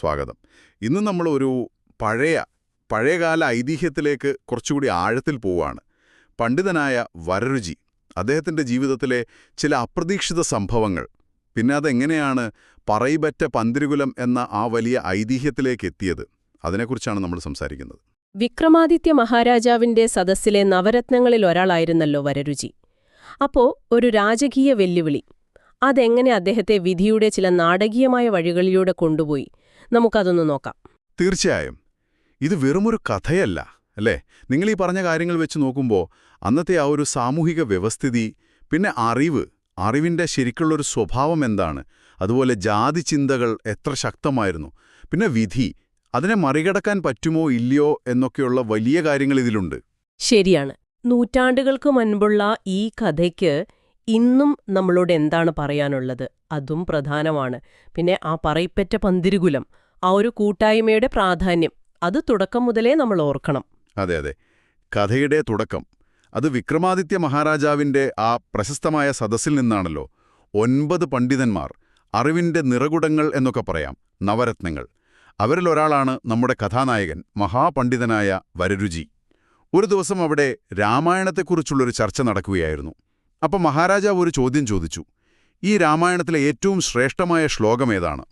സ്വാഗതം. ഇന്ന് നമ്മൾ ഒരു പഴയ പഴയകാല ഐതിഹ്യത്തിലേക്ക് കുറച്ചുകൂടി ആഴത്തിൽ പോവുകയാണ് പണ്ഡിതനായ വരരുചി അദ്ദേഹത്തിന്റെ ജീവിതത്തിലെ ചില അപ്രതീക്ഷിത സംഭവങ്ങൾ പിന്നെ അതെങ്ങനെയാണ് പറയിപറ്റ പന്തിരുകുലം എന്ന ആ വലിയ ഐതിഹ്യത്തിലേക്ക് എത്തിയത് അതിനെക്കുറിച്ചാണ് നമ്മൾ സംസാരിക്കുന്നത്. വിക്രമാദിത്യ മഹാരാജാവിന്റെ സദസ്സിലെ നവരത്നങ്ങളിൽ ഒരാളായിരുന്നല്ലോ വരരുചി. അപ്പോ ഒരു രാജകീയ വെല്ലുവിളി അതെങ്ങനെ അദ്ദേഹത്തെ വിധിയുടെ ചില നാടകീയമായ വഴികളിലൂടെ കൊണ്ടുപോയി നമുക്കതൊന്ന് നോക്കാം. തീർച്ചയായും. ഇത് വെറുമൊരു കഥയല്ല അല്ലേ? നിങ്ങൾ ഈ പറഞ്ഞ കാര്യങ്ങൾ വെച്ച് നോക്കുമ്പോൾ അന്നത്തെ ആ ഒരു സാമൂഹിക വ്യവസ്ഥിതി പിന്നെ അറിവ് അറിവിന്റെ ശരിക്കുള്ളൊരു സ്വഭാവം എന്താണ്? അതുപോലെ ജാതി ചിന്തകൾ എത്ര ശക്തമായിരുന്നു? പിന്നെ വിധി അതിനെ മറികടക്കാൻ പറ്റുമോ ഇല്ലയോ എന്നൊക്കെയുള്ള വലിയ കാര്യങ്ങൾ ഇതിലുണ്ട്. ശരിയാണ്. നൂറ്റാണ്ടുകൾക്ക് മുൻപുള്ള ഈ കഥയ്ക്ക് ഇന്നും നമ്മളോട് എന്താണ് പറയാനുള്ളത്? അതും പ്രധാനമാണ്. പിന്നെ ആ പറയിപ്പറ്റ പന്തിരുകുലം ആ ഒരു കൂട്ടായ്മയുടെ പ്രാധാന്യം അത് തുടക്കം മുതലേ നമ്മൾ ഓർക്കണം. അതെ അതെ. കഥയുടെ തുടക്കം. അത് വിക്രമാദിത്യ മഹാരാജാവിന്റെ ആ പ്രശസ്തമായ സദസ്സിൽ നിന്നാണല്ലോ. ഒൻപത് പണ്ഡിതന്മാർ അറിവിന്റെ നിറകുടങ്ങൾ എന്നൊക്കെ പറയാം നവരത്നങ്ങൾ. അവരിലൊരാളാണ് നമ്മുടെ കഥാനായകൻ മഹാപണ്ഡിതനായ വരരുചി. ഒരു ദിവസം അവിടെ രാമായണത്തെക്കുറിച്ചുള്ളൊരു ചർച്ച നടക്കുകയായിരുന്നു. അപ്പം മഹാരാജാവ് ഒരു ചോദ്യം ചോദിച്ചു. ഈ രാമായണത്തിലെ ഏറ്റവും ശ്രേഷ്ഠമായ ശ്ലോകം ഏതാണ്?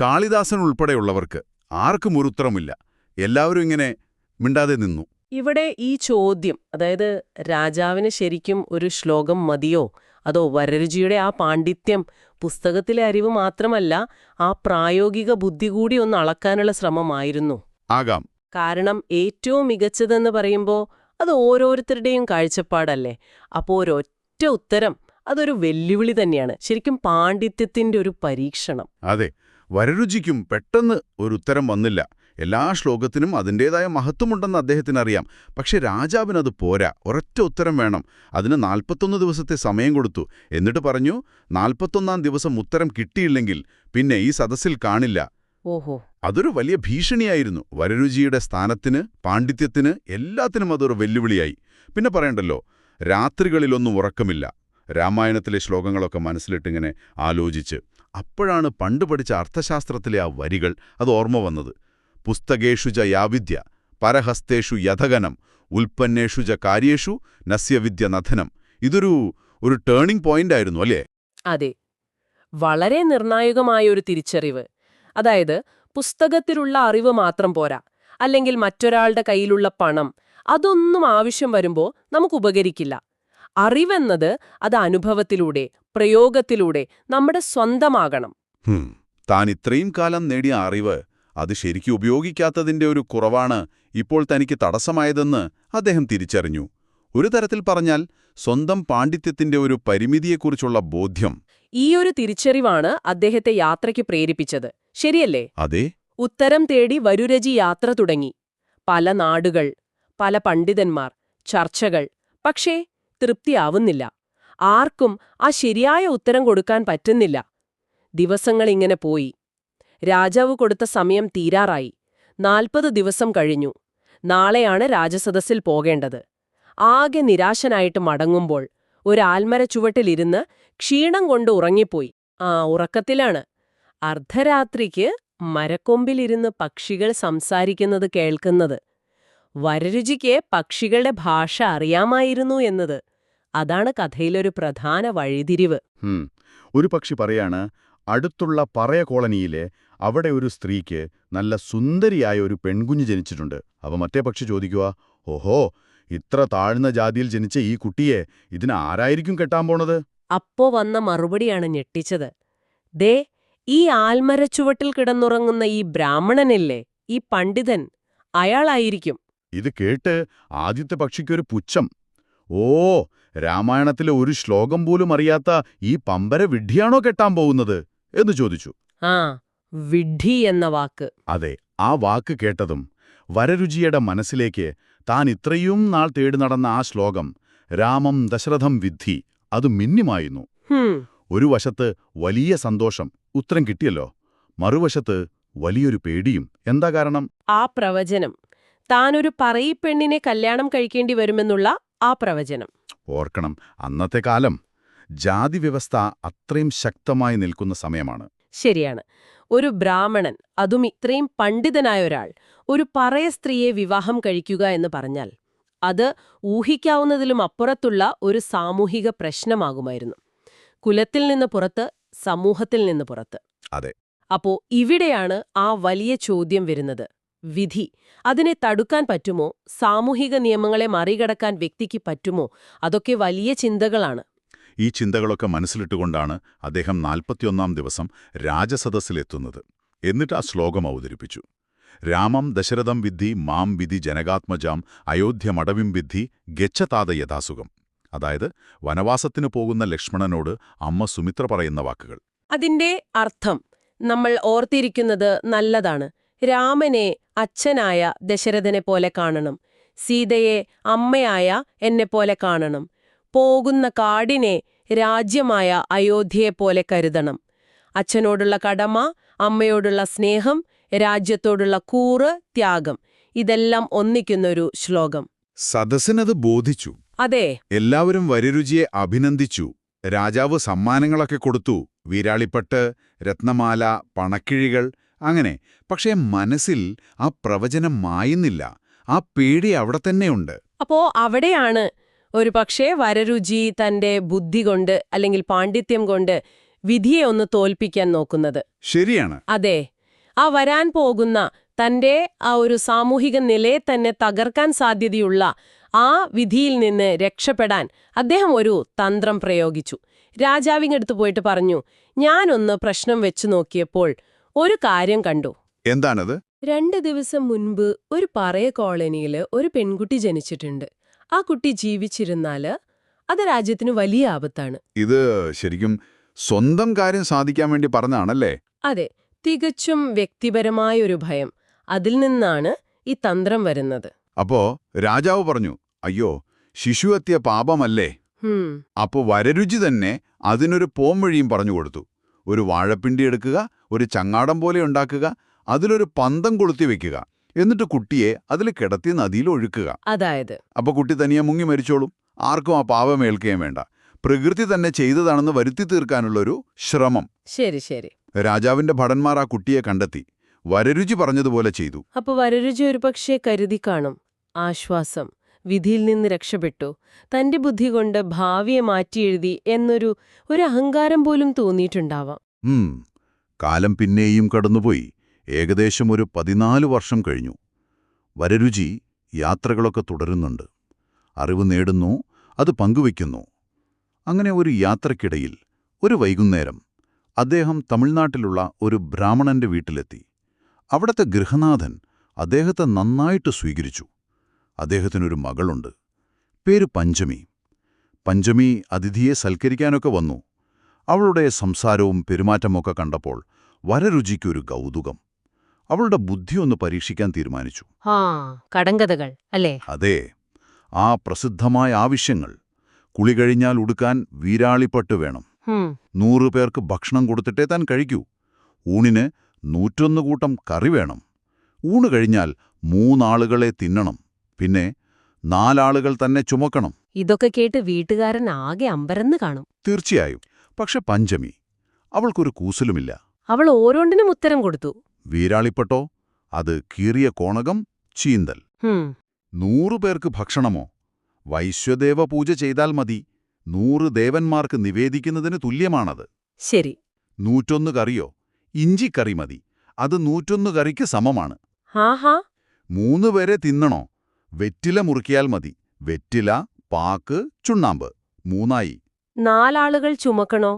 കാളിദാസൻ ഉൾപ്പെടെയുള്ളവർക്ക് ആർക്കും ഒരു ഉത്തരമില്ല എല്ലാവരും ഇങ്ങനെ മിണ്ടാതെ നിന്നു. ഇവിടെ ഈ ചോദ്യം അതായത് രാജാവിന് ശരിക്കും ഒരു ശ്ലോകം മതിയോ? അതോ വരരുചിയുടെ ആ പാണ്ഡിത്യം പുസ്തകത്തിലെ അറിവ് മാത്രമല്ല ആ പ്രായോഗിക ബുദ്ധി കൂടി ഒന്ന് അളക്കാനുള്ള ശ്രമമായിരുന്നു? ആകാം. കാരണം ഏറ്റവും മികച്ചതെന്ന് പറയുമ്പോൾ അത് ഓരോരുത്തരുടെയും കാഴ്ചപ്പാടല്ലേ? അപ്പോൾ ഒരൊറ്റ ഉത്തരം അതൊരു വെല്ലുവിളി തന്നെയാണ്. ശരിക്കും പാണ്ഡിത്യത്തിന്റെ ഒരു പരീക്ഷണം. അതെ വരരുചിക്കും പെട്ടെന്ന് ഒരു ഉത്തരം വന്നില്ല. എല്ലാ ശ്ലോകത്തിനും അതിന്റേതായ മഹത്വമുണ്ടെന്ന് അദ്ദേഹത്തിന് അറിയാം പക്ഷെ രാജാവിനത് പോരാ ഒരൊറ്റ ഉത്തരം വേണം. അതിന് നാൽപ്പത്തൊന്ന് ദിവസത്തെ സമയം കൊടുത്തു. എന്നിട്ട് പറഞ്ഞു നാൽപ്പത്തൊന്നാം ദിവസം ഉത്തരം കിട്ടിയില്ലെങ്കിൽ പിന്നെ ഈ സദസ്സിൽ കാണില്ല. ഓഹോ. അതൊരു വലിയ ഭീഷണിയായിരുന്നു. വരരുചിയുടെ സ്ഥാനത്തിന് പാണ്ഡിത്യത്തിന് എല്ലാത്തിനും അതൊരു വെല്ലുവിളിയായി. പിന്നെ പറയണ്ടല്ലോ രാത്രികളിലൊന്നും ഉറക്കമില്ല. രാമായണത്തിലെ ശ്ലോകങ്ങളൊക്കെ മനസ്സിലിട്ടിങ്ങനെ ആലോചിച്ച്. അപ്പോഴാണ് പണ്ട് പഠിച്ച അർത്ഥശാസ്ത്രത്തിലെ ആ വരികൾ അത് ഓർമ്മ വന്നത്. പുസ്തകേഷു ച യാവിദ്യ പരഹസ്തേഷു യഥഗനം ഉൽപ്പന്നേഷു ച കാര്യേഷു നസ്യവിദ്യ നഥനം. ഇതൊരു ഒരു ടേണിംഗ് പോയിന്റ് ആയിരുന്നു അല്ലേ? അതെ. വളരെ നിർണായകമായ ഒരു തിരിച്ചറിവ്. അതായത് പുസ്തകത്തിലുള്ള അറിവ് മാത്രം പോരാ. അല്ലെങ്കിൽ മറ്റൊരാളുടെ കയ്യിലുള്ള പണം അതൊന്നും ആവശ്യം വരുമ്പോൾ നമുക്ക് ഉപകരിക്കില്ല അറിവെന്നത് അത് അനുഭവത്തിലൂടെ പ്രയോഗത്തിലൂടെ നമ്മുടെ സ്വന്തമാകണം. താൻ ഇത്രയും കാലം നേടിയ അറിവ് അത് ശരിക്കും ഉപയോഗിക്കാത്തതിന്റെ ഒരു കുറവാണ് ഇപ്പോൾ തനിക്ക് തടസ്സമായതെന്ന് അദ്ദേഹം തിരിച്ചറിഞ്ഞു. ഒരു തരത്തിൽ പറഞ്ഞാൽ സ്വന്തം പാണ്ഡിത്യത്തിന്റെ ഒരു പരിമിതിയെക്കുറിച്ചുള്ള ബോധ്യം. ഈ ഒരു തിരിച്ചറിവാണ് അദ്ദേഹത്തെ യാത്രയ്ക്ക് പ്രേരിപ്പിച്ചത്. ശരിയല്ലേ? അതെ. ഉത്തരം തേടി വരുരജി യാത്ര തുടങ്ങി. പല നാടുകൾ പല പണ്ഡിതന്മാർ ചർച്ചകൾ. പക്ഷേ തൃപ്തിയാവുന്നില്ല. ആർക്കും ആ ശരിയായ ഉത്തരം കൊടുക്കാൻ പറ്റുന്നില്ല. ദിവസങ്ങളിങ്ങനെ പോയി. രാജാവ് കൊടുത്ത സമയം തീരാറായി. നാൽപ്പത് ദിവസം കഴിഞ്ഞു. നാളെയാണ് രാജസദസ്സിൽ പോകേണ്ടത്. ആകെ നിരാശനായിട്ട് മടങ്ങുമ്പോൾ ഒരാൽമര ചുവട്ടിലിരുന്ന് ക്ഷീണം കൊണ്ട് ഉറങ്ങിപ്പോയി. ആ ഉറക്കത്തിലാണ്. അർദ്ധരാത്രിക്ക് മരക്കൊമ്പിലിരുന്ന് പക്ഷികൾ സംസാരിക്കുന്നത് കേൾക്കുന്നത് വരരുചിക്ക് പക്ഷികളുടെ ഭാഷ അറിയാമായിരുന്നു എന്നത്. അതാണ് കഥയിലൊരു പ്രധാന വഴിതിരിവ്. ഒരു പക്ഷി പറയാണ് അടുത്തുള്ള പറയ കോളനിയിലെ അവിടെ ഒരു സ്ത്രീക്ക് നല്ല സുന്ദരിയായ ഒരു പെൺകുഞ്ഞ് ജനിച്ചിട്ടുണ്ട്. അവ മറ്റേ പക്ഷി ചോദിക്കുക ഓഹോ ഇത്ര താഴ്ന്ന ജാതിയിൽ ജനിച്ച ഈ കുട്ടിയെ ഇതിന് ആരായിരിക്കും കെട്ടാൻ പോണത്? അപ്പോ വന്ന മറുപടിയാണ് ഞെട്ടിച്ചത്. ദേ ഈ ആൽമരച്ചുവട്ടിൽ കിടന്നുറങ്ങുന്ന ഈ ബ്രാഹ്മണനില്ലേ ഈ പണ്ഡിതൻ അയാളായിരിക്കും. ഇത് കേട്ട് ആദ്യത്തെ പക്ഷിക്കൊരു പുച്ഛം. ഓ രാമായണത്തിലെ ഒരു ശ്ലോകം പോലും അറിയാത്ത ഈ പമ്പര വിഡ്ഢിയാണോ കെട്ടാൻ പോകുന്നത്? എന്ന് ചോദിച്ചു. ആ വിഡ്ഢി എന്ന വാക്ക്. അതെ ആ വാക്ക് കേട്ടതും വരരുചിയുടെ മനസ്സിലേക്ക് താൻ ഇത്രയും നാൾ തേടി നടന്ന ആ ശ്ലോകം രാമം ദശരഥം വിദ്ധി അത് മിന്നിമായിരുന്നു ഒരു വശത്ത് വലിയ സന്തോഷം ഉത്തരം കിട്ടിയല്ലോ. മറുവശത്ത് വലിയൊരു പേടിയും. എന്താ കാരണം? ആ പ്രവചനം താനൊരു പറയിപ്പെണ്ണിനെ കല്യാണം കഴിക്കേണ്ടി വരുമെന്നുള്ള ആ പ്രവചനം. ഓർക്കണം അന്നത്തെ കാലം ജാതി വ്യവസ്ഥ അത്രയും ശക്തമായി നിൽക്കുന്ന സമയമാണ്. ശരിയാണ്. ഒരു ബ്രാഹ്മണൻ അതും ഇത്രയും പണ്ഡിതനായ ഒരാൾ ഒരു പറയ സ്ത്രീയെ വിവാഹം കഴിക്കുക എന്ന് പറഞ്ഞാൽ അത് ഊഹിക്കാവുന്നതിലും അപ്പുറത്തുള്ള ഒരു സാമൂഹിക പ്രശ്നമാകുമായിരുന്നു. കുലത്തിൽ നിന്ന് പുറത്ത് സമൂഹത്തിൽ നിന്ന് പുറത്ത്. അതെ. അപ്പോ ഇവിടെയാണ് ആ വലിയ ചോദ്യം വരുന്നത്. വിധി. അതിനെ തടുക്കാൻ പറ്റുമോ? സാമൂഹിക നിയമങ്ങളെ മറികടക്കാൻ വ്യക്തിക്ക് പറ്റുമോ? അതൊക്കെ വലിയ ചിന്തകളാണ്. ഈ ചിന്തകളൊക്കെ മനസ്സിലിട്ടുകൊണ്ടാണ് അദ്ദേഹം നാൽപ്പത്തിയൊന്നാം ദിവസം രാജസദസ്സിലെത്തുന്നത്. എന്നിട്ട് ആ ശ്ലോകം അവതരിപ്പിച്ചു. രാമം ദശരഥം വിദ്ധി മാം വിധി ജനകാത്മജാം അയോധ്യമടവിം വിദ്ധി ഗച്ഛതാത യഥാസുഖം. അതായത് വനവാസത്തിനു പോകുന്ന ലക്ഷ്മണനോട് അമ്മ സുമിത്ര പറയുന്ന വാക്കുകൾ. അതിന്റെ അർത്ഥം നമ്മൾ ഓർത്തിരിക്കുന്നത് നല്ലതാണ്. രാമനെ അച്ഛനായ ദശരഥനെ പോലെ കാണണം. സീതയെ അമ്മയായ എന്നെ പോലെ കാണണം. പോകുന്ന കാടിനെ രാജ്യമായ അയോധ്യയെപ്പോലെ കരുതണം. അച്ഛനോടുള്ള കടമ അമ്മയോടുള്ള സ്നേഹം രാജ്യത്തോടുള്ള കൂറ് ത്യാഗം ഇതെല്ലാം ഒന്നിക്കുന്നൊരു ശ്ലോകം. സദസ്സിനത് ബോധിച്ചു. അതെ. എല്ലാവരും വരരുചിയെ അഭിനന്ദിച്ചു. രാജാവ് സമ്മാനങ്ങളൊക്കെ കൊടുത്തു. വീരാളിപ്പട്ട് രത്നമാല പണക്കിഴികൾ അങ്ങനെ. പക്ഷേ മനസ്സിൽ ആ പ്രവചനം മായുന്നില്ല. ആ പേടി അവിടെ തന്നെയുണ്ട്. അപ്പോ അവിടെയാണ് ഒരു പക്ഷേ വരരുചി തന്റെ ബുദ്ധി കൊണ്ട് അല്ലെങ്കിൽ പാണ്ഡിത്യം കൊണ്ട് വിധിയെ ഒന്ന് തോൽപ്പിക്കാൻ നോക്കുന്നത്. ശരിയാണ്. അതെ. ആ വരാൻ പോകുന്ന തന്റെ ആ ഒരു സാമൂഹിക നിലയെ തന്നെ തകർക്കാൻ സാധ്യതയുള്ള ആ വിധിയിൽ നിന്ന് രക്ഷപ്പെടാൻ അദ്ദേഹം ഒരു തന്ത്രം പ്രയോഗിച്ചു. രാജാവിങ്ങടുത്ത് പോയിട്ട് പറഞ്ഞു ഞാനൊന്ന് പ്രശ്നം വെച്ചു നോക്കിയപ്പോൾ ഒരു കാര്യം കണ്ടു. എന്താണത്? രണ്ട് ദിവസം മുൻപ് ഒരു പറയ കോളനിയിൽ ഒരു പെൺകുട്ടി ജനിച്ചിട്ടുണ്ട്. ആ കുട്ടി ജീവിച്ചിരുന്നാൽ അത് രാജ്യത്തിന് വലിയ ആപത്താണ്. ഇത് ശരിക്കും സ്വന്തം കാര്യം സാധിക്കാൻ വേണ്ടി പറഞ്ഞാണല്ലേ അതെ തികച്ചും വ്യക്തിപരമായ ഒരു ഭയം. അതിൽ നിന്നാണ് ഈ തന്ത്രം വരുന്നത്. അപ്പോ രാജാവ് പറഞ്ഞു അയ്യോ ശിശുഹത്യ പാപമല്ലേ? ഹും. അപ്പോ വരരുചി തന്നെ അതിനൊരു പോംവഴിയും പറഞ്ഞു കൊടുത്തു. ഒരു വാഴപ്പിണ്ടി എടുക്കുക ഒരു ചങ്ങാടം പോലെ ഉണ്ടാക്കുക അതിലൊരു പന്തം കൊളുത്തി വെക്കുക. എന്നിട്ട് കുട്ടിയെ അതിൽ കിടത്തി നദിയിൽ ഒഴുക്കുക. അതായത്? അപ്പൊ കുട്ടി തനിയെ മുങ്ങി മരിച്ചോളും. ആർക്കും ആ പാപം ഏൽക്കുകയും വേണ്ട. പ്രകൃതി തന്നെ ചെയ്തതാണെന്ന് വരുത്തി തീർക്കാനുള്ളൊരു ശ്രമം. ശരി ശരി. രാജാവിന്റെ ഭടന്മാർ ആ കുട്ടിയെ കണ്ടെത്തി. വരരുചി പറഞ്ഞതുപോലെ ചെയ്തു. അപ്പൊ വരരുചി ഒരുപക്ഷെ കരുതി കാണും. ആശ്വാസം. വിധിയിൽ നിന്ന് രക്ഷപ്പെട്ടു. തന്റെ ബുദ്ധി കൊണ്ട് ഭാവിയെ മാറ്റിയെഴുതി എന്നൊരു ഒരു അഹങ്കാരം പോലും തോന്നിയിട്ടുണ്ടാവാം. കാലം പിന്നെയും കടന്നുപോയി. ഏകദേശം ഒരു പതിനാല് വർഷം കഴിഞ്ഞു. വരരുചി യാത്രകളൊക്കെ തുടരുന്നുണ്ട്. അറിവ് നേടുന്നു അത് പങ്കുവയ്ക്കുന്നു. അങ്ങനെ ഒരു യാത്രക്കിടയിൽ ഒരു വൈകുന്നേരം അദ്ദേഹം തമിഴ്നാട്ടിലുള്ള ഒരു ബ്രാഹ്മണന്റെ വീട്ടിലെത്തി. അവിടത്തെ ഗൃഹനാഥൻ അദ്ദേഹത്തെ നന്നായിട്ട് സ്വീകരിച്ചു. അദ്ദേഹത്തിനൊരു മകളുണ്ട്. പേര് പഞ്ചമി. പഞ്ചമി അതിഥിയെ സൽക്കരിക്കാനൊക്കെ വന്നു. അവളുടെ സംസാരവും പെരുമാറ്റമൊക്കെ കണ്ടപ്പോൾ വരരുചിക്കൊരു കൗതുകം. അവളുടെ ബുദ്ധിയൊന്ന് പരീക്ഷിക്കാൻ തീരുമാനിച്ചു. കടങ്കഥകൾ അല്ലേ? അതെ ആ പ്രസിദ്ധമായ ആവശ്യങ്ങൾ. കുളി കഴിഞ്ഞാൽ ഉടുക്കാൻ വീരാളിപ്പട്ട് വേണം. നൂറു പേർക്ക് ഭക്ഷണം കൊടുത്തിട്ടേ താൻ കഴിക്കൂ. ഊണിന് നൂറ്റൊന്ന് കൂട്ടം കറി വേണം. ഊണ് കഴിഞ്ഞാൽ മൂന്നാളുകളെ തിന്നണം. പിന്നെ നാലാളുകൾ തന്നെ ചുമക്കണം. ഇതൊക്കെ കേട്ട് വീട്ടുകാരൻ ആകെ അമ്പരന്ന് കാണും. തീർച്ചയായും. പക്ഷെ പഞ്ചമി അവൾക്കൊരു കൂസലുമില്ല. അവൾ ഓരോണ്ടിനും ഉത്തരം കൊടുത്തു. വീരാളിപ്പെട്ടോ അത് കീറിയ കോണകം ചീന്തൽ. ഹും. നൂറു പേർക്ക് ഭക്ഷണമോ? വൈശ്വദേവ പൂജ ചെയ്താൽ മതി. നൂറ് ദേവന്മാർക്ക് നിവേദിക്കുന്നതിന് തുല്യമാണത്. ശരി. നൂറ്റൊന്ന് കറിയോ? ഇഞ്ചിക്കറി മതി. അത് നൂറ്റൊന്ന് കറിക്ക് സമമാണ്. മൂന്ന് പേരെ തിന്നണോ? വെറ്റില മുറുക്കിയാൽ മതി. വെറ്റില പാക്ക് ചുണ്ണാമ്പ്. മൂന്നായി. നാലാളുകൾ ചുമക്കണോ?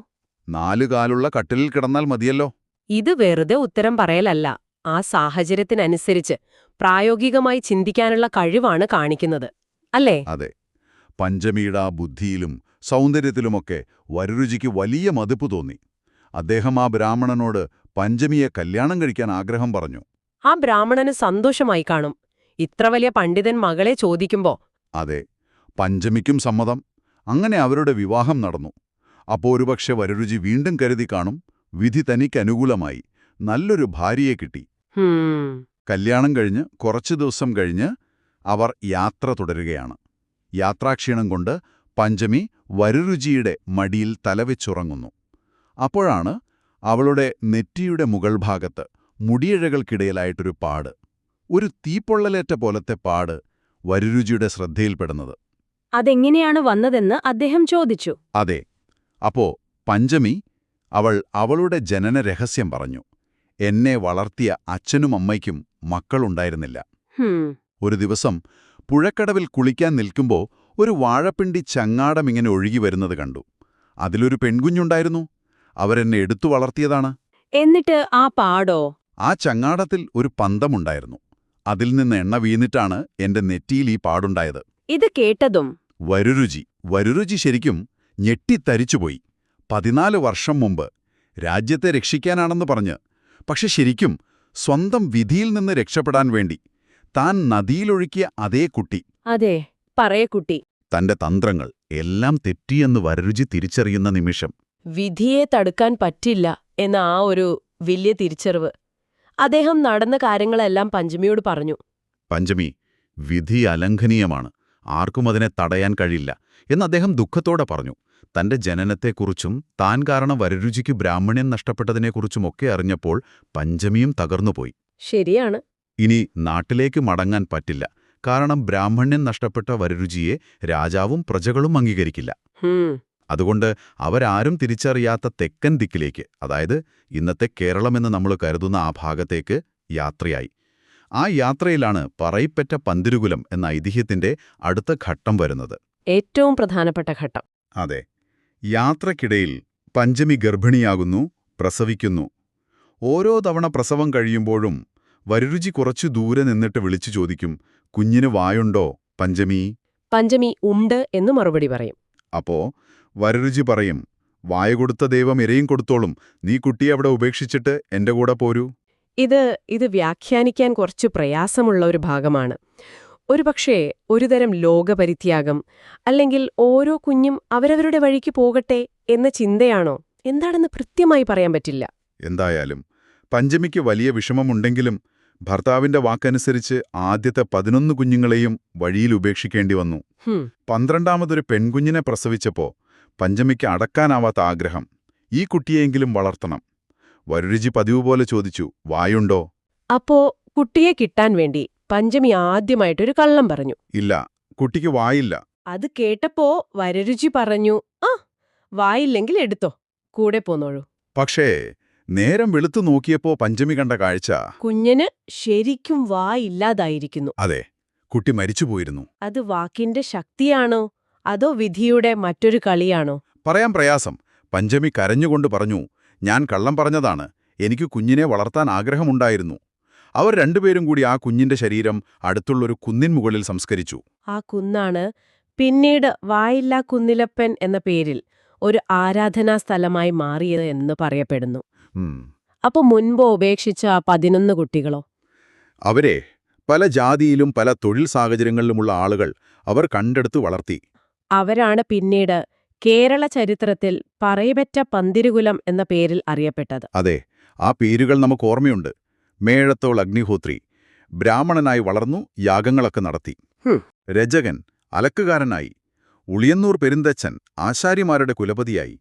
നാലുകാലുള്ള കട്ടിലിൽ കിടന്നാൽ മതിയല്ലോ. ഇത് വെറുതെ ഉത്തരം പറയലല്ല. ആ സാഹചര്യത്തിനനുസരിച്ച് പ്രായോഗികമായി ചിന്തിക്കാനുള്ള കഴിവാണ് കാണിക്കുന്നത്. അല്ലേ? അതെ. പഞ്ചമിയുടെ ആ ബുദ്ധിയിലും സൗന്ദര്യത്തിലുമൊക്കെ വരരുചിക്ക് വലിയ മതിപ്പ് തോന്നി. അദ്ദേഹം ആ ബ്രാഹ്മണനോട് പഞ്ചമിയെ കല്യാണം കഴിക്കാൻ ആഗ്രഹം പറഞ്ഞു. ആ ബ്രാഹ്മണന് സന്തോഷമായി കാണും. ഇത്ര വലിയ പണ്ഡിതൻ മകളെ ചോദിക്കുമ്പോ അതെ പഞ്ചമിക്കും സമ്മതം. അങ്ങനെ അവരുടെ വിവാഹം നടന്നു. അപ്പോ ഒരുപക്ഷെ വരരുചി വീണ്ടും കരുതി കാണും വിധി തനിക്ക് അനുകൂലമായി. നല്ലൊരു ഭാര്യയെ കിട്ടി. കല്യാണം കഴിഞ്ഞ് കുറച്ചു ദിവസം കഴിഞ്ഞ് അവർ യാത്ര തുടരുകയാണ്. യാത്രാക്ഷീണം കൊണ്ട് പഞ്ചമി വരരുചിയുടെ മടിയിൽ തലവെച്ചുറങ്ങുന്നു. അപ്പോഴാണ് അവളുടെ നെറ്റിയുടെ മുകൾ ഭാഗത്ത് മുടിയിഴകൾക്കിടയിലായിട്ടൊരു പാട്. ഒരു തീപ്പൊള്ളലേറ്റ പോലത്തെ പാട് വരുരുചിയുടെ ശ്രദ്ധയിൽപ്പെടുന്നത്. അതെങ്ങനെയാണ് വന്നതെന്ന് അദ്ദേഹം ചോദിച്ചു. അതെ അപ്പോ പഞ്ചമി അവൾ അവളുടെ ജനന രഹസ്യം പറഞ്ഞു. എന്നെ വളർത്തിയ അച്ഛനും അമ്മയ്ക്കും മക്കളുണ്ടായിരുന്നില്ല. ഒരു ദിവസം പുഴക്കടവിൽ കുളിക്കാൻ നിൽക്കുമ്പോൾ ഒരു വാഴപ്പിണ്ടി ചങ്ങാടം ഇങ്ങനെ ഒഴുകി വരുന്നത് കണ്ടു. അതിലൊരു പെൺകുഞ്ഞുണ്ടായിരുന്നു. അവരെന്നെ എടുത്തു വളർത്തിയതാണ്. എന്നിട്ട് ആ പാടോ? ആ ചങ്ങാടത്തിൽ ഒരു പന്തമുണ്ടായിരുന്നു. അതിൽ നിന്ന് എണ്ണ വീണിട്ടാണ് എന്റെ നെറ്റിയിൽ ഈ പാടുണ്ടായത്. ഇത് കേട്ടതും വരുരുചി. വരുരുചി ശരിക്കും ഞെട്ടിത്തരിച്ചുപോയി. പതിനാല് വർഷം മുമ്പ് രാജ്യത്തെ രക്ഷിക്കാനാണെന്ന് പറഞ്ഞ്. പക്ഷെ ശരിക്കും സ്വന്തം വിധിയിൽ നിന്ന് രക്ഷപ്പെടാൻ വേണ്ടി താൻ നദിയിലൊഴുക്കിയ അതേ കുട്ടി. അതെ പറയേ കുട്ടി. തന്റെ തന്ത്രങ്ങൾ എല്ലാം തെറ്റിയെന്ന് വരരുചി തിരിച്ചറിയുന്ന നിമിഷം. വിധിയെ തടുക്കാൻ പറ്റില്ല എന്ന ആ ഒരു വലിയ തിരിച്ചറിവ്. അദ്ദേഹം നടന്ന കാര്യങ്ങളെല്ലാം പഞ്ചമിയോട് പറഞ്ഞു. പഞ്ചമി വിധി അലംഘനീയമാണ്. ആർക്കും അതിനെ തടയാൻ കഴിയില്ല എന്ന് അദ്ദേഹം ദുഃഖത്തോടെ പറഞ്ഞു. തന്റെ ജനനത്തെക്കുറിച്ചും താൻ കാരണം വരരുചിക്ക് ബ്രാഹ്മണ്യം നഷ്ടപ്പെട്ടതിനെക്കുറിച്ചുമൊക്കെ അറിഞ്ഞപ്പോൾ പഞ്ചമിയും തകർന്നുപോയി. ശരിയാണ്. ഇനി നാട്ടിലേക്ക് മടങ്ങാൻ പറ്റില്ല. കാരണം ബ്രാഹ്മണ്യം നഷ്ടപ്പെട്ട വരരുചിയെ രാജാവും പ്രജകളും അംഗീകരിക്കില്ല. അതുകൊണ്ട് അവരാരും തിരിച്ചറിയാത്ത തെക്കൻ ദിക്കിലേക്ക് അതായത് ഇന്നത്തെ കേരളമെന്ന് നമ്മൾ കരുതുന്ന ആ ഭാഗത്തേക്ക് യാത്രയായി. ആ യാത്രയിലാണ് പറയിപ്പറ്റ പന്തിരുകുലം എന്ന ഐതിഹ്യത്തിന്റെ അടുത്ത ഘട്ടം വരുന്നത്. ഏറ്റവും പ്രധാനപ്പെട്ട ഘട്ടം. അതെ. യാത്രക്കിടയിൽ പഞ്ചമി ഗർഭിണിയാകുന്നു പ്രസവിക്കുന്നു. ഓരോ തവണ പ്രസവം കഴിയുമ്പോഴും വരുരുചി കുറച്ചു ദൂരെ നിന്നിട്ട് വിളിച്ചു ചോദിക്കും കുഞ്ഞിന് വായുണ്ടോ പഞ്ചമി? പഞ്ചമി ഉണ്ട് എന്ന് മറുപടി പറയും. അപ്പോ വരരുചി പറയും വായ കൊടുത്ത ദൈവം ഇരയും കൊടുത്തോളും. നീ കുട്ടിയെ അവിടെ ഉപേക്ഷിച്ചിട്ട് എന്റെ കൂടെ പോരൂ. ഇത് ഇത് വ്യാഖ്യാനിക്കാൻ കുറച്ച് പ്രയാസമുള്ള ഒരു ഭാഗമാണ്. ഒരുപക്ഷേ ഒരുതരം ലോകപരിത്യാഗം അല്ലെങ്കിൽ ഓരോ കുഞ്ഞും അവരവരുടെ വഴിക്ക് പോകട്ടെ എന്ന ചിന്തയാണോ? എന്താണെന്ന് കൃത്യമായി പറയാൻ പറ്റില്ല. എന്തായാലും പഞ്ചമിക്ക് വലിയ വിഷമമുണ്ടെങ്കിലും ഭർത്താവിന്റെ വാക്കനുസരിച്ച് ആദ്യത്തെ പതിനൊന്ന് കുഞ്ഞുങ്ങളെയും വഴിയിൽ ഉപേക്ഷിക്കേണ്ടി വന്നു. പന്ത്രണ്ടാമതൊരു പെൺകുഞ്ഞിനെ പ്രസവിച്ചപ്പോ പഞ്ചമിക്ക് അടക്കാനാവാത്ത ആഗ്രഹം. ഈ കുട്ടിയെങ്കിലും വളർത്തണം. വരുരുചി പതിവ് പോലെ ചോദിച്ചു വായുണ്ടോ? അപ്പോ കുട്ടിയെ കിട്ടാൻ വേണ്ടി പഞ്ചമി ആദ്യമായിട്ടൊരു കള്ളം പറഞ്ഞു. ഇല്ല കുട്ടിക്ക് വായില്ല. അത് കേട്ടപ്പോ വരരുചി പറഞ്ഞു ആ വായില്ലെങ്കിൽ എടുത്തോ കൂടെ പോന്നോളൂ. പക്ഷേ നേരം വെളുത്തു നോക്കിയപ്പോ പഞ്ചമി കണ്ട കാഴ്ച. കുഞ്ഞിന് ശരിക്കും വായില്ലാതായിരിക്കുന്നു. അതെ കുട്ടി മരിച്ചുപോയിരുന്നു. അത് വാക്കിന്റെ ശക്തിയാണോ? അതോ വിധിയുടെ മറ്റൊരു കളിയാണോ? പറയാൻ പ്രയാസം. പഞ്ചമി കരഞ്ഞുകൊണ്ട് പറഞ്ഞു ഞാൻ കള്ളം പറഞ്ഞതാണ്. എനിക്ക് കുഞ്ഞിനെ വളർത്താൻ ആഗ്രഹമുണ്ടായിരുന്നു. അവർ രണ്ടുപേരും കൂടി ആ കുഞ്ഞിന്റെ ശരീരം അടുത്തുള്ളൊരു കുന്നിൻ മുകളിൽ സംസ്കരിച്ചു. ആ കുന്നാണ് പിന്നീട് വായില്ലാ കുന്നിലപ്പൻ എന്ന പേരിൽ ഒരു ആരാധനാ സ്ഥലമായി മാറിയത് എന്ന് പറയപ്പെടുന്നു. അപ്പൊ മുൻപ് ഉപേക്ഷിച്ച ആ പതിനൊന്ന് കുട്ടികളോ? അവരെ പല ജാതിയിലും പല തൊഴിൽ സാഹചര്യങ്ങളിലുമുള്ള ആളുകൾ അവർ കണ്ടെടുത്ത് വളർത്തി. അവരാണ് പിന്നീട് കേരള ചരിത്രത്തിൽ പറയപെറ്റ പന്തിരുകുലം എന്ന പേരിൽ അറിയപ്പെട്ടത്. അതെ ആ പേരുകൾ നമുക്ക് ഓർമ്മയുണ്ട്. മേഴത്തോൾ അഗ്നിഹോത്രി ബ്രാഹ്മണനായി വളർന്നു യാഗങ്ങളൊക്കെ നടത്തി. രജകൻ അലക്കുകാരനായി. ഉളിയന്നൂർ പെരുന്തച്ചൻ ആശാരിമാരുടെ കുലപതിയായി.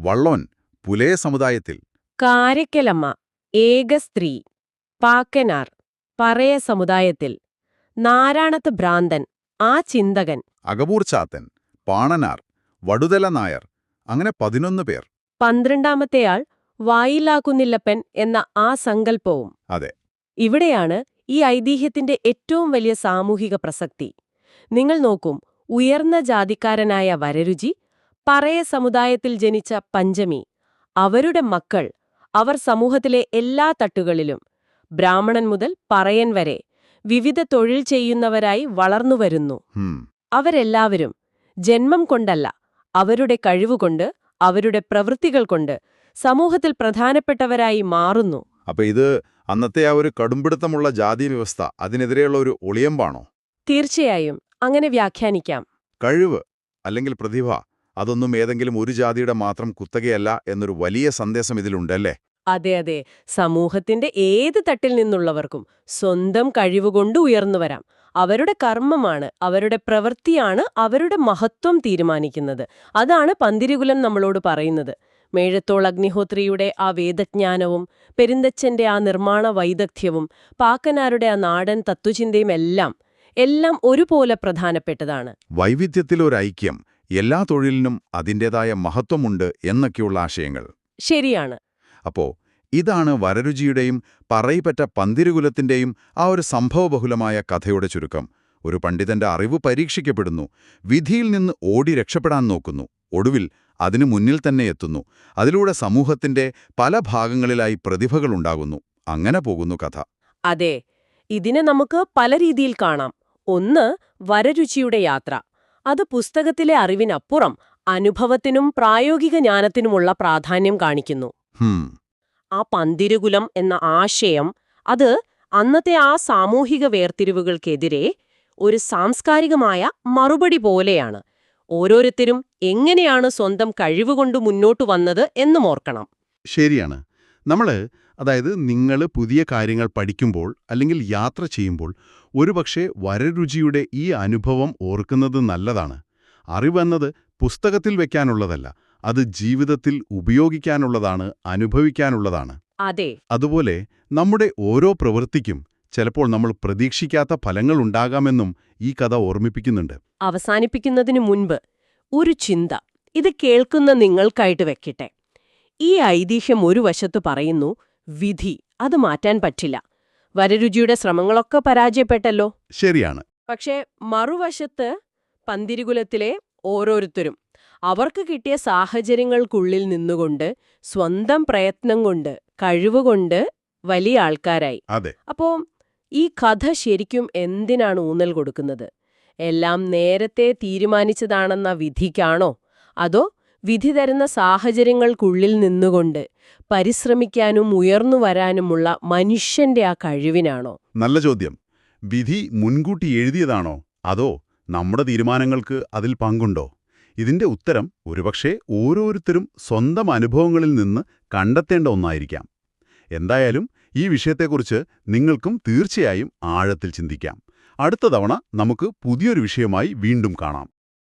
വള്ളോൻ പുലയ സമുദായത്തിൽ. കാരക്കലമ്മ ഏക സ്ത്രീ. പാക്കനാർ പറയ സമുദായത്തിൽ. നാരായണത്ത് ഭ്രാന്തൻ ആ ചിന്തകൻ. അകവൂർ ചാത്തൻ പാണനാർ വടുതല നായർ അങ്ങനെ പതിനൊന്ന് പേർ. പന്ത്രണ്ടാമത്തെയാൾ വായിലാക്കുന്നില്ലപ്പൻ എന്ന ആ സങ്കല്പവും. അതെ. ഇവിടെയാണ് ഈ ഐതിഹ്യത്തിന്റെ ഏറ്റവും വലിയ സാമൂഹിക പ്രസക്തി. നിങ്ങൾ നോക്കും ഉയർന്ന ജാതിക്കാരനായ വരരുചി പറയ സമുദായത്തിൽ ജനിച്ച പഞ്ചമി അവരുടെ മക്കൾ അവർ സമൂഹത്തിലെ എല്ലാ തട്ടുകളിലും ബ്രാഹ്മണൻ മുതൽ പറയൻ വരെ വിവിധ തൊഴിൽ ചെയ്യുന്നവരായി വളർന്നുവരുന്നു. വരുന്നു അവരെല്ലാവരും ജന്മം കൊണ്ടല്ല അവരുടെ കഴിവുകൊണ്ട് അവരുടെ പ്രവൃത്തികൾ കൊണ്ട് സമൂഹത്തിൽ പ്രധാനപ്പെട്ടവരായി മാറുന്നു. അപ്പൊ ഇത് അന്നത്തെ ആ ഒരു കടുംപിടുത്തമുള്ള ജാതി വ്യവസ്ഥ അതിനെതിരെയുള്ള ഒരു ഒളിയമ്പാണോ? തീർച്ചയായും. അങ്ങനെ വ്യാഖ്യാനിക്കാം. കഴിവ് അല്ലെങ്കിൽ പ്രതിഭ അതൊന്നും ഏതെങ്കിലും ഒരു ജാതിയുടെ മാത്രം കുത്തകയല്ല എന്നൊരു വലിയ സന്ദേശം ഇതിലുണ്ടല്ലേ? അതെ അതെ. സമൂഹത്തിന്റെ ഏത് തട്ടിൽ നിന്നുള്ളവർക്കും സ്വന്തം കഴിവുകൊണ്ട് ഉയർന്നു വരാം. അവരുടെ കർമ്മമാണ് അവരുടെ പ്രവൃത്തിയാണ് അവരുടെ മഹത്വം തീരുമാനിക്കുന്നത്. അതാണ് പന്തിരികുലം നമ്മളോട് പറയുന്നത്. മേഴത്തോൾ അഗ്നിഹോത്രിയുടെ ആ വേദജ്ഞാനവും പെരിന്തച്ഛന്റെ ആ നിർമ്മാണ വൈദഗ്ധ്യവും പാക്കനാരുടെ ആ നാടൻ തത്വചിന്തയും എല്ലാം എല്ലാം ഒരുപോലെ പ്രധാനപ്പെട്ടതാണ്. വൈവിധ്യത്തിലൊരൈക്യം എല്ലാ തൊഴിലിനും അതിന്റെതായ മഹത്വമുണ്ട് എന്നൊക്കെയുള്ള ആശയങ്ങൾ. ശരിയാണ്. അപ്പോ ഇതാണ് വരരുചിയുടെയും പറയിപ്പറ്റ പന്തിരുകുലത്തിന്റെയും ആ ഒരു സംഭവബഹുലമായ കഥയുടെ ചുരുക്കം. ഒരു പണ്ഡിതന്റെ അറിവ് പരീക്ഷിക്കപ്പെടുന്നു വിധിയിൽ നിന്ന് ഓടി രക്ഷപ്പെടാൻ നോക്കുന്നു ഒടുവിൽ അതിനു മുന്നിൽ തന്നെ എത്തുന്നു അതിലൂടെ സമൂഹത്തിന്റെ പല ഭാഗങ്ങളിലായി പ്രതിഭകളുണ്ടാകുന്നു അങ്ങനെ പോകുന്നു കഥ. അതെ ഇതിനെ നമുക്ക് പല രീതിയിൽ കാണാം. ഒന്ന് വരരുചിയുടെ യാത്ര. അത് പുസ്തകത്തിലെ അറിവിനപ്പുറം അനുഭവത്തിനും പ്രായോഗിക ജ്ഞാനത്തിനുമുള്ള പ്രാധാന്യം കാണിക്കുന്നു. ആ പന്തിരുകുലം എന്ന ആശയം അത് അന്നത്തെ ആ സാമൂഹിക വേർതിരിവുകൾക്കെതിരെ ഒരു സാംസ്കാരികമായ മറുപടി പോലെയാണ്. ഓരോരുത്തരും എങ്ങനെയാണ് സ്വന്തം കഴിവുകൊണ്ട് മുന്നോട്ട് വന്നത് എന്നും ഓർക്കണം. ശരിയാണ്. നമ്മൾ അതായത് നിങ്ങൾ പുതിയ കാര്യങ്ങൾ പഠിക്കുമ്പോൾ അല്ലെങ്കിൽ യാത്ര ചെയ്യുമ്പോൾ ഒരുപക്ഷെ വരരുചിയുടെ ഈ അനുഭവം ഓർക്കുന്നത് നല്ലതാണ്. അറിവെന്നത് പുസ്തകത്തിൽ വെക്കാനുള്ളതല്ല. അത് ജീവിതത്തിൽ ഉപയോഗിക്കാനുള്ളതാണ് അനുഭവിക്കാനുള്ളതാണ്. അതെ. അതുപോലെ നമ്മുടെ ഓരോ പ്രവൃത്തിക്കും ചിലപ്പോൾ നമ്മൾ പ്രതീക്ഷിക്കാത്ത ഫലങ്ങൾ ഉണ്ടാകാമെന്നും ഈ കഥ ഓർമ്മിപ്പിക്കുന്നുണ്ട്. അവസാനിപ്പിക്കുന്നതിന് മുൻപ് ഒരു ചിന്ത ഇത് കേൾക്കുന്ന നിങ്ങൾക്കായിട്ട് വെക്കട്ടെ. ഈ ഐതിഹ്യം ഒരു വശത്ത് പറയുന്നു വിധി അത് മാറ്റാൻ പറ്റില്ല. വരരുചിയുടെ ശ്രമങ്ങളൊക്കെ പരാജയപ്പെട്ടല്ലോ. ശരിയാണ്. പക്ഷേ മറുവശത്ത് പന്തിരുകുലത്തിലെ ഓരോരുത്തരും അവർക്ക് കിട്ടിയ സാഹചര്യങ്ങൾക്കുള്ളിൽ നിന്നുകൊണ്ട് സ്വന്തം പ്രയത്നം കൊണ്ട് കഴിവുകൊണ്ട് വലിയ ആൾക്കാരായി. അതെ. അപ്പോ ഈ കഥ ശരിക്കും എന്തിനാണ് ഊന്നൽ കൊടുക്കുന്നത്? എല്ലാം നേരത്തെ തീരുമാനിച്ചതാണെന്ന വിധിക്കാണോ? അതോ വിധി തരുന്ന സാഹചര്യങ്ങൾക്കുള്ളിൽ നിന്നുകൊണ്ട് പരിശ്രമിക്കാനും ഉയർന്നു വരാനുമുള്ള മനുഷ്യന്റെ ആ കഴിവിനാണോ? നല്ല ചോദ്യം. വിധി മുൻകൂട്ടി എഴുതിയതാണോ? അതോ നമ്മുടെ തീരുമാനങ്ങൾക്ക് അതിൽ പങ്കുണ്ടോ? ഇതിന്റെ ഉത്തരം ഒരുപക്ഷെ ഓരോരുത്തരും സ്വന്തം അനുഭവങ്ങളിൽ നിന്ന് കണ്ടെത്തേണ്ട ഒന്നായിരിക്കാം. എന്തായാലും ഈ വിഷയത്തെക്കുറിച്ച് നിങ്ങൾക്കും തീർച്ചയായും ആഴത്തിൽ ചിന്തിക്കാം. അടുത്ത തവണ നമുക്ക് പുതിയൊരു വിഷയമായി വീണ്ടും കാണാം.